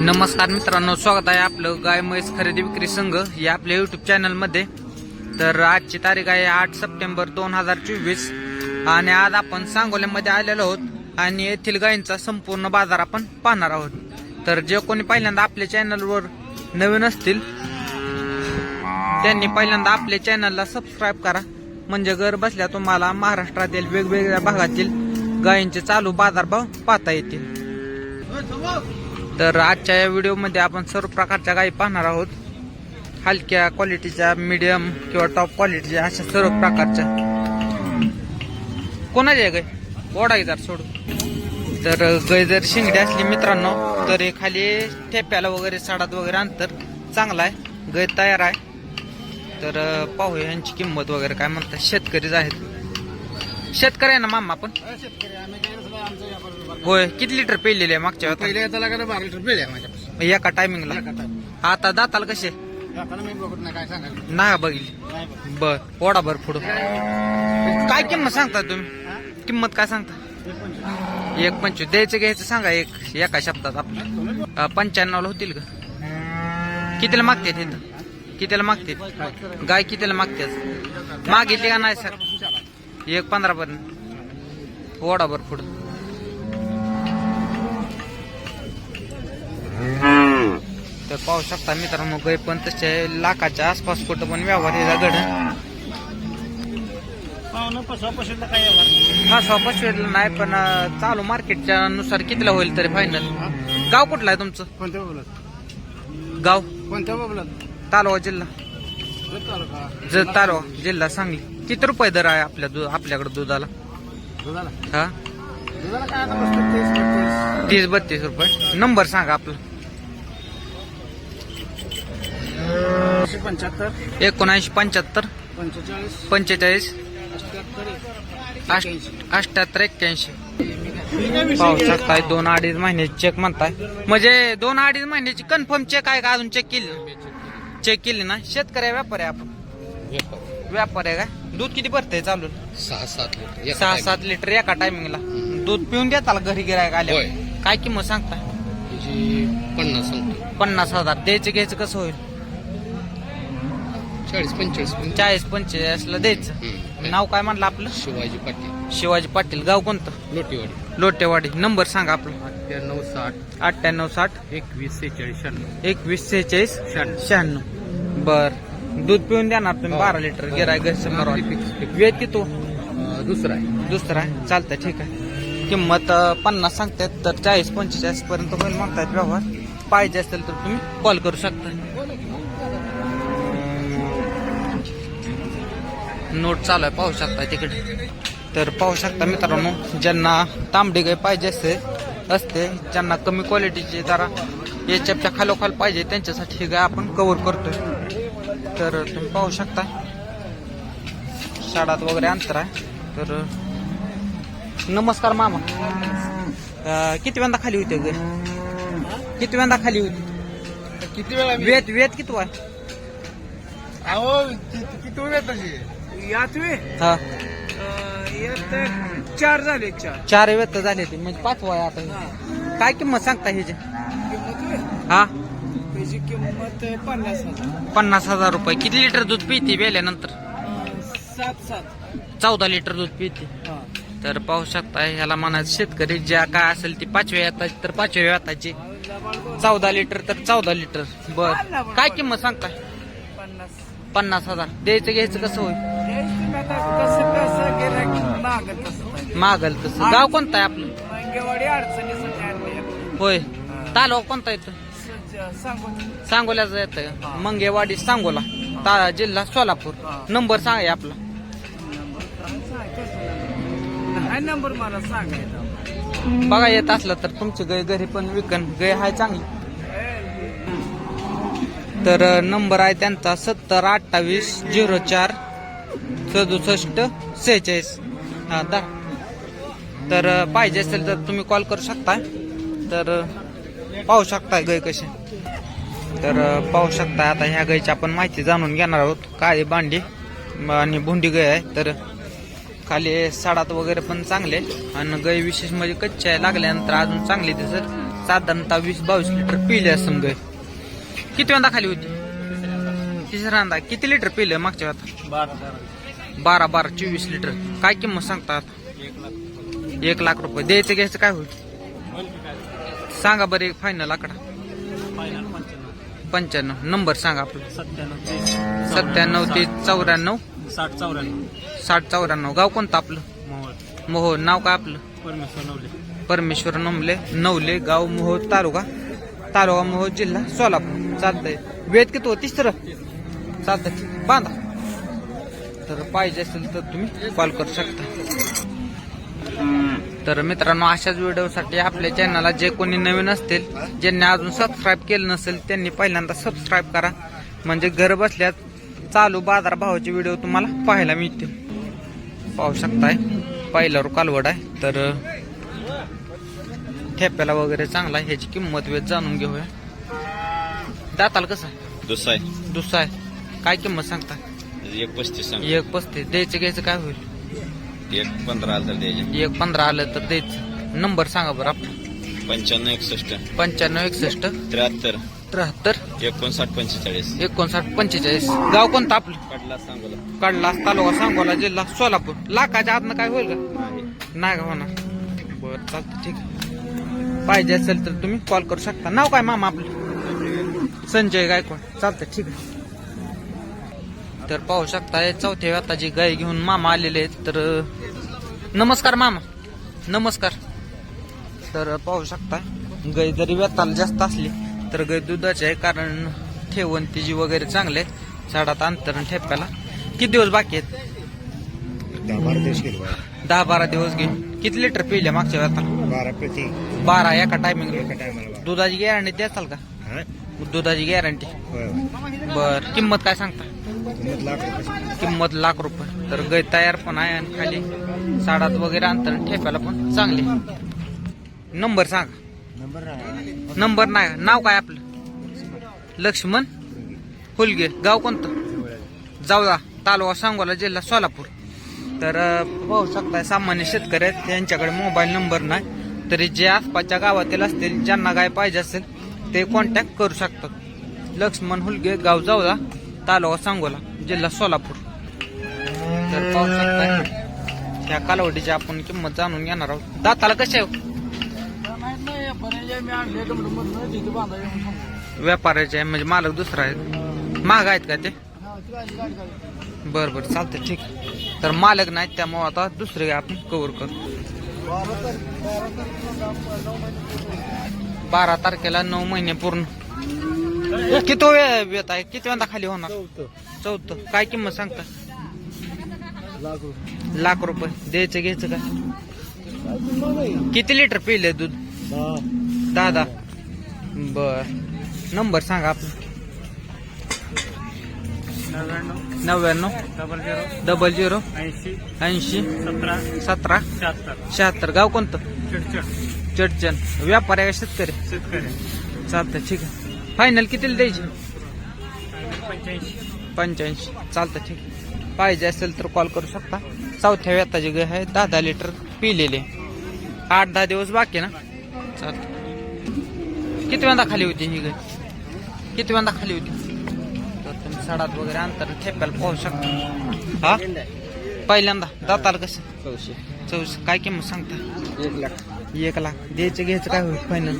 नमस्कार मित्रांनो स्वागत आहे आपलं गाय म्हैस खरेदी विक्री संघ या आपल्या युट्यूब चॅनलमध्ये तर आजची तारीख आहे आठ सप्टेंबर दोन हजार चोवीस. आणि आज आपण सांगोल्यामध्ये आलेलो आहोत आणि येथील गायींचा संपूर्ण बाजार आपण पाहणार आहोत. तर जे कोणी पहिल्यांदा आपल्या चॅनलवर नवीन असतील त्यांनी पहिल्यांदा आपल्या चॅनलला सबस्क्राईब करा. म्हणजे घर बसल्या तुम्हाला महाराष्ट्रातील वेगवेगळ्या भागातील गायींचे चालू बाजारभाव पाहता येतील. तर आजच्या या व्हिडिओमध्ये आपण सर्व प्रकारच्या गायी पाहणार आहोत. हलक्या क्वालिटीच्या मिडियम किंवा टॉप क्वालिटीच्या अशा सर्व प्रकारच्या. कोणाची आहे गाय ओढा जर सोडून. तर गाय जर शिंगडी असली मित्रांनो तर हे खाली ठेप्याला वगैरे साडात वगैरे अंतर चांगला आहे. गाय तयार आहे. तर पाहू यांची किंमत वगैरे काय म्हणतात. शेतकरीच आहेत. शेतकरी आहे ना मामा पण? शेतकरी होय किती लिटर पेलेले आहे मागच्या येताला का बारा लिटर पेल आहे माझ्यापासून एका टायमिंगला आता दाताला कसे? जाताना मी बघत नाही काय सांगायला नाही बघितली. नाही बघ. बर ओढा बर पुढं. काय? किंमत सांगता तुम्ही? किंमत काय सांगता? एक पंचवीस. द्यायचं घ्यायचं सांगा एक एका शब्दात आपलं पंच्याण्णवला होतील का? कितीला मागते तिथं कितीला मागते गाय कितीला मागते मागितली का नाही सर? एक पंधरा पर्यंत. ओढा बर पुढं. तर पाहू शकता मित्रांनो गाय पण तसे लाखाच्या आसपास कुठं पण व्यवहार हे घड हा वेळेला नाही पण चालू मार्केटच्या नुसार कितीला होईल तरी फायनल गाव कुठलं आहे तुमचं? कोणत्या गाव? कोणत्या बोलत तालुका जिल्हा. तालुका. ज तालुका जिल्हा सांगली. किती रुपये दर आहे आपल्या दु आपल्याकडे दुधाला? दुधाला? हा? तीस बत्तीस रुपये. नंबर सांगा आपला. पंच्याहत्तर. एकोणऐंशी पंच्याहत्तर. पंचेचाळीस. पंचेचाळीस. अठ्याहत्तर एक्क्याऐंशी. पाहू शकताय दोन अडीच महिन्याची चेक म्हणताय. म्हणजे दोन अडीच महिन्याची कन्फर्म चेक आहे का अजून चेक केली चेक केली ना? शेतकरी आहे, व्यापारी आहे आपण. व्यापारी आहे का? दूध किती भरतंय चालू सहा सात लिटर सहा सात लिटर एका टायमिंगला दूध पिऊन देताल घरी गिरायक आले होय. काय किंमत सांगता पन्नास सांगतो पन्नास हजार. द्यायचं घ्यायचं कसं होईल? चाळीस पंचेचाळीस चाळीस पंचेचाळीसला द्यायचं. नाव काय म्हणलं आपलं? शिवाजी पाटील. शिवाजी पाटील. गाव कोणतं? लोटीवाडी. लोटेवाडी. नंबर सांगा आपलं. अठ्ठ्याण्णव साठ. अठ्ठ्याण्णव साठ. एकवीस सेहेचाळीस शहाण्णव. एकवीस सेहेचाळीस शहाण्णव. शहाण्णव. बर. दूध पिऊन देणार तुम्ही. हो. बारा लिटर गिराय घरचं वेळ कितो? दुसरा आहे. दुसरा आहे. चालतंय ठीक आहे. किंमत पन्नास सांगतात तर चाळीस पंचेचाळीस पर्यंत होईल म्हणतायत व्यवहार. पाहिजे असेल तर तुम्ही कॉल करू शकता. नोट चालू आहे पाहू शकता तिकडे. तर पाहू शकता मित्रांनो ज्यांना तांबडी गाय पाहिजे असते असते ज्यांना कमी क्वालिटीची जरा याच्यापेक्षा खालोखाल पाहिजे त्यांच्यासाठी ही गाय आपण कव्हर करतोय. तर तुम्ही पाहू शकता शाळात वगैरे अंतर आहे. तर नमस्कार मामा. किती वेळा खाली होते गे? किती वेळा खाली होती? किती वेळा वेत वेत किती अहो किती वेळ हा. यात चार झाले चार. चार वेत झाले ते म्हणजे पाच वय आता. हे. काय किंमत सांगता ह्याची? किंमत हा? त्याची किंमत पन्नास हजार. पन्नास हजार रुपये. किती लिटर दूध पिते वेल्यानंतर सात सात. चौदा लिटर दूध पिते. हा. तर पाहू शकता ह्याला म्हणायचं शेतकरी ज्या काय असेल ती पाचव्या येताची तर पाचव्या येताची चौदा लिटर तर चौदा लिटर. बर. काय किंमत सांगताय? पन्नास. पन्नास हजार. द्यायचं घ्यायचं कसं होईल? कसं कसं गेलं की मागत तसं मागल तसं. गाव कोणतं आहे आपलं? मंगेवाडी अडचणीसाठी आणले होय. तालुका कोणता येतं सांगू सांगोल्याचं येतं मंगेवाडी सांगोला. ता जिल्हा सोलापूर. नंबर सांगा आपला. हा नंबर मला सांगायचा बघा येत असलं तर तुमची गाय घरी पण विकन. गाय हाय चांगली. तर नंबर आहे त्यांचा सत्तर अठ्ठावीस झिरो चार सदुसष्ट सेहेचाळीस. हा दा. तर पाहिजे असेल तर तुम्ही कॉल करू शकता तर पाहू शकता गाय कशी. तर पाहू शकता आता ह्या गायची आपण माहिती जाणून घेणार आहोत. काळी बांडी आणि भोंडी गाय आहे. तर खाली साडात वगैरे पण चांगले. आणि गाय विशेष म्हणजे कच्च्या लागल्यानंतर अजून चांगली दिसत. साधारणतः वीस बावीस लिटर पिले असं गाय किती वेळा खाली होती? तिसऱ्यांदा. किती लिटर पिलं मागच्या वेळा बारा. बारा बारा चोवीस लिटर. काय किंमत सांगतात? एक लाख रुपये. द्यायचं घ्यायचं काय होईल? सांगा बरं एक फायनल आकडा. पंच्याण्णव. नंबर सांगा आपलं. सत्त्याण्णव ते चौऱ्याण्णव. साठ चौऱ्याण्णव. साठ चौऱ्याण्णव गाव कोणतं आपलं? मोहोळ. नाव काय आपलं? परमेश्वर नवले परमेश्वर नमले नवले गाव मोहोळ तालुका. तालुका मोहो जिल्हा सोलापूर. चालतंय. वेद किती होतीस तर चालतंय. बांधा. तर पाहिजे असेल तर तुम्ही कॉल करू शकता. तर मित्रांनो अशाच व्हिडिओसाठी आपल्या चॅनलला जे कोणी नवीन असतील ज्यांनी अजून सबस्क्राईब केलं नसेल त्यांनी पहिल्यांदा सबस्क्राईब करा. म्हणजे घर बसल्यात चालू बाजारभावाचे व्हिडिओ तुम्हाला पाहायला मिळतील. पाहू शकताय पहिल्यावर कालवड आहे. तर ठेप्याला वगैरे चांगला आहे. ह्याची किंमत वेळ जाणून घेऊया. दाताला कसं? दुसरा आहे. दुसरा आहे. काय किंमत सांगता? एक पस्तीस सांग. एक पस्तीस. द्यायचं घ्यायचं काय होईल? एक पंधरा आलं तर द्यायचे. एक पंधरा आलं तर द्यायचं. नंबर सांगा बरं आपला. पंच्याण्णव एकसष्ट. पंच्याण्णव एकसष्ट. त्र्याहत्तर. त्र्याहत्तर. एकोणसाठ पंचेचाळीस. एकोणसाठ पंचेचाळीस. गाव कोणतं आपलं? कडला सांगोला. कडला तालुका सांगोला जिल्हा सोलापूर. लाखाच्या आतनं काय होईल का? आहे. नाही का होणार? बरं चालतं ठीक आहे. पाहिजे असेल तर तुम्ही कॉल करू शकता. नाव काय मामा आपलं? संजय गायकवाड. चालतं ठीक आहे. तर पाहू शकता चौथ्या व्यताची गाय घेऊन मामा आलेले आहेत. तर नमस्कार मामा. नमस्कार. तर पाहू शकता गाय जरी व्यताला जास्त असली तर गाय दुधाची आहे कारण ठेवण तिची वगैरे चांगले साडात अंतर ठेप्याला. किती दिवस बाकी आहेत? दहा बारा दिवस गेलो दहा बारा दिवस घेऊन किती लिटर पिले मागच्या व्यताला? बारा एका टायमिंग दुधाची गॅरंटी द्याल का? दुधाची गॅरंटी बर. किंमत काय सांगता? किंमत लाख रुपये. किंमत लाख रुपये. तर गाय तयार पण आहे आणि खाली साडात वगैरे अंतर ठेपायला पण चांगले. नंबर सांगा. नंबर नंबर नाही. नाव काय आपलं? लक्ष्मण हुलगे गाव कोणतं? जाऊदा तालुका सांगोला जिल्हा सोलापूर. तर पाहू शकताय सामान्य शेतकरी आहेत. त्यांच्याकडे मोबाईल नंबर नाही. तरी जे आसपासच्या गावातील असतील ज्यांना गाय पाहिजे असेल ते कॉन्टॅक्ट करू शकतात. लक्ष्मण हुलगे गाव जावला तालुका सांगोला जिल्हा सोलापूर. तर पाहू शकता ह्या कालावडीची आपण किंमत जाणून घेणार आहोत. दाताला कसे आहे व्यापाराचे म्हणजे मालक दुसरा आहे. महाग आहेत का ते? बरं बरं चालतं ठीक तर मालक नाहीत त्यामुळे आता दुसरे आपण कवर करू. बारा तारीख- बारा तारखेला नऊ- महिने पूर्ण. किती वेळ येत आहे? किती वेळा खाली होणार? चौथं. काय किंमत सांगता? लाख रुपये. द्यायचं घ्यायचं का. किती लिटर पिले दूध? दहा बर. नंबर सांगा आपला. नव्याण्णव. नव्याण्णव डबल झिरो. डबल झिरो ऐंशी. ऐंशी सतरा. सतरा शहात्तर. शहात्तर. गाव कोणतं? चडचण व्यापारी आहे का शेतकरी. शेतकरी. चालतं ठीक आहे. फायनल कितीला द्यायची? पंच्याऐंशी. पंच्याऐंशी. चालतं ठीक आहे. पाहिजे असेल तर कॉल करू शकता. चौथ्या व्यताची गाय आहे दहा दहा लिटर पिलेले. आठ दहा दिवस बाकी ना? चालतं किती वेळा खाली होती ही गाय? किती वेळा खाली होती? तर तुम्ही सडात वगैरे अंतर ठेप्याला पाहू शकता. हा? पहिल्यांदा. दाताला कसं? चौशे. काय किंमत सांगता? एक लाख. एक लाख. द्यायचं घ्यायचं काय होईल? फायनल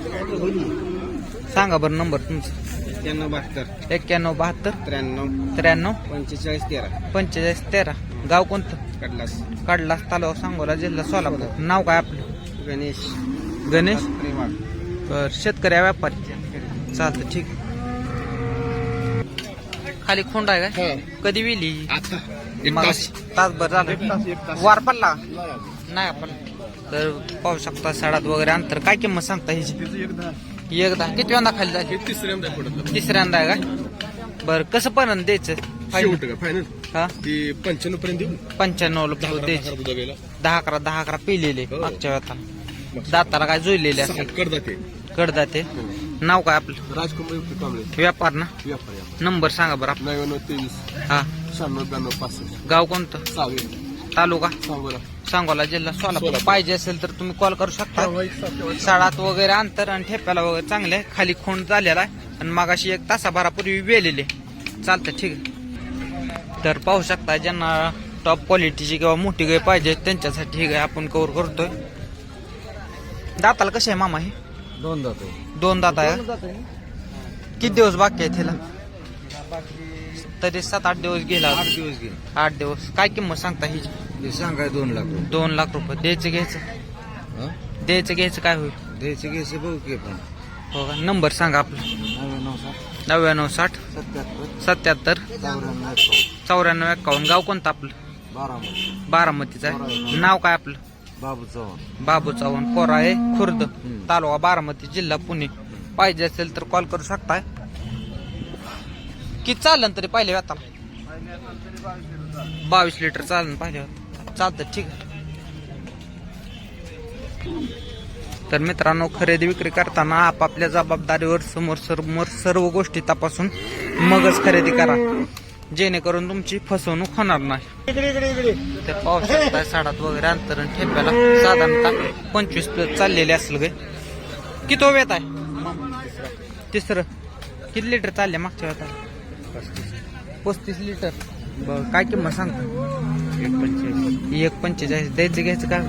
सांगा बरं नंबर तुमचा. एक्क्याण्णव बहात्तर. एक्क्याण्णव बहात्तर. त्र्याण्णव. त्र्याण्णव. पंचेचाळीस तेरा. पंचेचाळीस तेरा. गाव कोणतं? कडलास काढला तालुका सांगोला जिल्हा सोलापूर. नाव काय आपलं? गणेश. गणेश? प्रेमाळ. बर शेतकरी आहे व्यापारी. चालतं ठीक. खाली खोंड आहे काय? कधी विली? आता. मगाशी तासभर झालं. वार पडला? नाही आपण तर पाहू शकता सडात वगैरे अंतर काय किंमत सांगता ह्याची? एकदा. किती वेळा खाली झाली तिसऱ्यांदा पडत तिसऱ्यांदा आहे का? बरं कसं पर्यंत द्यायचं? फायनल हा? ती पंच्याण्णव पर्यंत पंच्याण्णव द्यायचे. दहा अकरा दहा अकरा पिलेले हो. मागच्या वेळा दाताला काय जोडलेले असेल? साठ करदा ते कडदाते नाव काय आपलं? राजकुमार कांबळे. व्यापार ना? व्यापारी. नंबर सांगा बरं नव्याण्णव तेवीस. आपलं हा. शहाण्णव ब्याण्णव पासष्ट. गाव कोणतं? सहावे तालुका? सांगोला जिल्हा सोलापूर. पाहिजे असेल तर तुम्ही कॉल करू शकता. साडात वगैरे अंतर आणि ठेप्याला वगैरे चांगले. आहे. खाली खोंड झालेला आहे. आणि मागाशी एक तासाभरापूर्वी वेलेले. चालतं ठीक आहे. तर पाहू शकता ज्यांना टॉप क्वालिटीची किंवा मोठी गाय पाहिजे त्यांच्यासाठी ही गाय आपण कव्हर करतोय. दाताला कसे आहे मामा हे? दोन जातो दोन दात आहे? किती दिवस बाकी आहे त्याला तरी सात आठ दिवस गेला. आठ दिवस गेले. आठ दिवस. काय किंमत सांगता ही? सांगाय दोन लाख रुपये. दोन लाख रुपये. द्यायचं घ्यायचं? हं? द्यायचं घ्यायचं काय होईल? द्यायचे घ्यायचे बघू की पण हो का? नंबर सांगा आपला. नव्याण्णव साठ. नव्याण्णव साठ. सत्याहत्तर. सत्याहत्तर. चौऱ्याण्णव एकावन्न. चौऱ्याण्णव एकावन्न. गाव कोणतं आपलं? बारामती. बारामतीचं आहे. नाव काय आपलं? बाबू चव्हाण. बाबू चव्हाण. कोराळे खुर्द. तालुका बारामती जिल्हा पुणे. पाहिजे असेल तर कॉल करू शकताय. किती चालन तरी पहिले आता? बावीस लिटर चालन पाहिले. चालतं ठीक आहे. तर मित्रांनो खरेदी विक्री करताना आपापल्या जबाबदारीवर समोर समोर सर्व गोष्टी तपासून मगच खरेदी करा. जेणेकरून तुमची फसवणूक होणार नाही. ते शकताय साडात वगैरे अंतर आणि ठेप्याला साधारणतः पंचवीस प्लस चाललेले असेल गे. किती वेत आहे? तिसरं. किती लिटर चालले मागच्या वेळात पस्तीस लिटर. बर काय किंमत सांगता एक पंचेचाळीस. एक पंचेचाळीस द्यायचं घ्यायचं काय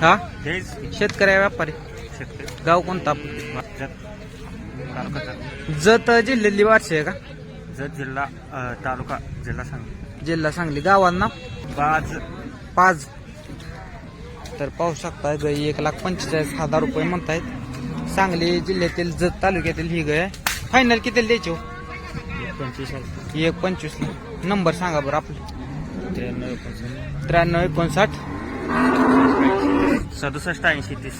हा? हेच शेतकरी व्यापारी. शेतकरी गाव कोणता आपलं तालुका जत जिल्ह्यातली वारशी आहे का? जत जिल्हा अ, तालुका जिल्हा सांग जिल्हा सांगली. गावांना? बाज पाच. तर पाहू शकता गाई एक लाख पंचेचाळीस हजार रुपये म्हणतायत. सांगली जिल्ह्यातील जत तालुक्यातील ही गाय फायनल किती द्यायची हो? एक पंचवीस नंबर सांगा बरं आपलं. त्र्याण्णव एकोणसाठ. त्र्याण्णव एकोणसाठ. सदुसष्ट ऐंशी तीस.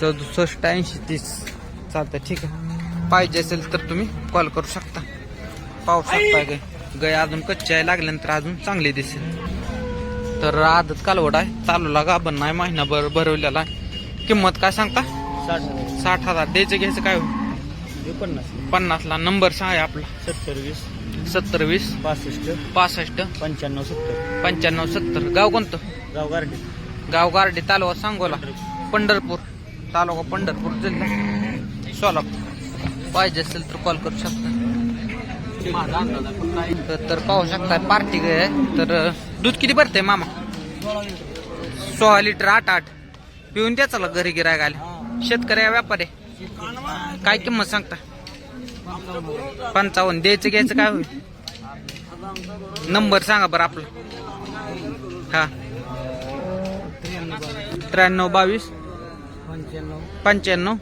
सदुसष्ट ऐंशी तीस. चालतं ठीक आहे. पाहिजे असेल तर तुम्ही कॉल करू शकता. पाहू शकता गाय. गाय अजून कच्ची आहे लागल्यानंतर अजून चांगली दिसेल. तर आदत कालवड आहे. चालूला गाभण नाही महिनाभर भरवलेला आहे. किंमत काय सांगता? साठ साठ हजार. द्यायचं घ्यायचं काय होईल? एकोणनास पन्नासला नंबर सांगा आपला. सत्तर वीस. सत्तर वीस. पासष्ट. पासष्ट. पंच्याण्णव सत्तर. पंच्याण्णव सत्तर. गाव कोणतं? गाव गार्डे. गाव गारडे तालुका सांगोला. पंढरपूर. तालुका पंढरपूर जिल्हा. सोलापूर. पाहिजे असेल तर कॉल करू शकता. तर- पाहू शकता पार्टी आहे? तर दूध किती भरते मामा? सोळा लिटर आठ आठ. पिऊन द्या चला घरी गिरायक आले. शेतकरी आहे, व्यापारी आहे. काय किंमत सांगता? पंचावन्न. द्यायचं घ्यायचं काय होईल? नंबर सांगा बरं आपला. हा. त्र्याण्णव बावीस. पंच्याण्णव.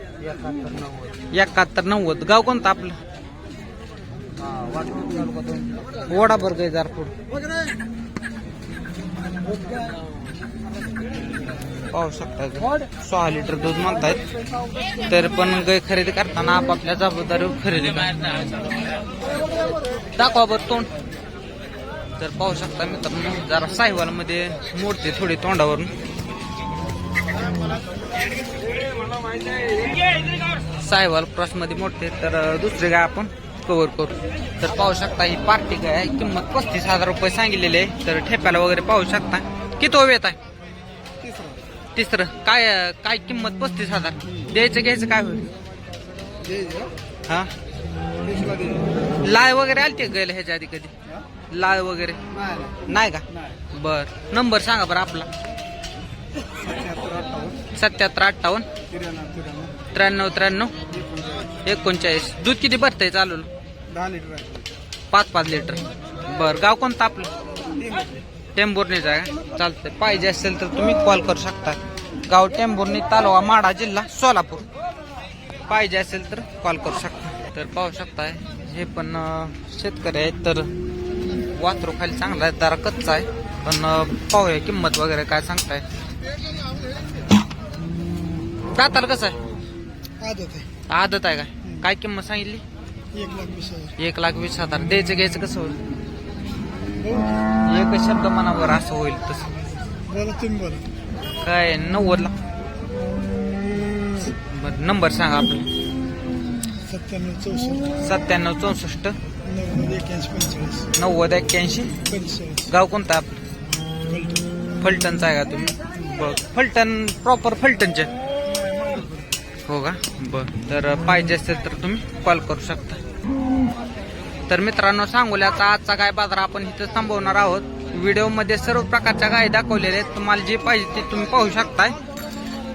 एकाहत्तर नव्वद. गाव कोणतं आपलं? वाटपूर तालुका वडाभर पाहू शकता सहा लिटर दूध म्हणतायत. तर पण गाय खरेदी करताना आपापल्या जबाबदारीवर खरेदी दाखवा बरं तोंड. तर पाहू शकता मित्रांनो जरा साहिवाल मध्ये मोडते थोडी तोंडावरून. साहिवाल क्रॉसमध्ये मोडते तर दुसरी गाय आपण कव्हर करू. तर पाहू शकता ही पार्टी गाय आहे. किंमत पस्तीस हजार रुपये सांगितलेली आहे. तर ठेप्याला वगैरे पाहू शकता. किती वेत आहे? तिसरं काय काय किंमत? पस्तीस हजार. द्यायचं घ्यायचं काय होईल? हा? लाय वगैरे आलते गेले ह्याच्या आधी कधी? लाय वगैरे? नाही का? बर. नंबर सांगा बरं आपला. सत्याहत्तर अठ्ठावन्न. त्र्याण्णव त्र्याण्णव. एकोणचाळीस. दूध किती भरतंय चालू दहा लिटर आहे. पाच पाच लिटर. बर. गाव कोणतं आपलं? टेंभुर्णीचं का? चालतंय. पाहिजे असेल तर तुम्ही कॉल करू शकता. गाव टेंभुर्णी तालुका माडा जिल्हा सोलापूर. पाहिजे असेल तर कॉल करू शकता. तर पाहू शकताय हे पण शेतकरी आहेत तर वासरू खाली चांगला आहे जरा कच्चा आहे. पण पाहूया किंमत वगैरे काय सांगताय. दाताला कसं आहे? आदत आहे. काय काय किंमत सांगितली? एक लाख वीस हजार. द्यायचं घ्यायचं कसं होईल? एक शब्द मनावर असं होईल तसं. बोला तुम्ही बोला. काय नव्वदला? बरं नंबर सांगा आपला. सत्त्याण्णव चौसष्ट. सत्त्याण्णव चौसष्ट. नव्वद पंचेचाळीस. नव्वद एक्क्याऐंशी पंचेचाळीस. गाव कोणतं आपलं फलटणचा आहे का तुम्ही? बघ फलटण प्रॉपर फलटणचे. हो का? बर तर पाहिजे असेल तर तुम्ही कॉल करू शकता. तर मित्रांनो सांगोल्याचा आजचा गाय बाजार आपण इथं थांबवणार आहोत. व्हिडिओमध्ये सर्व प्रकारच्या गाय दाखवलेल्या आहेत. तुम्हाला जे पाहिजे ते तुम्ही पाहू शकताय.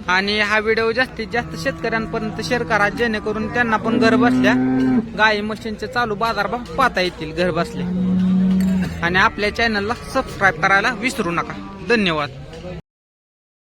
आणि हा व्हिडिओ जास्तीत जास्त शेतकऱ्यांपर्यंत शेअर करा जेणेकरून त्यांना पण घर बसल्या गाई मशीनचे चालू बाजारभाव पाहता येतील घर बसले आणि आपल्या चॅनलला सबस्क्राईब करायला विसरू नका. धन्यवाद.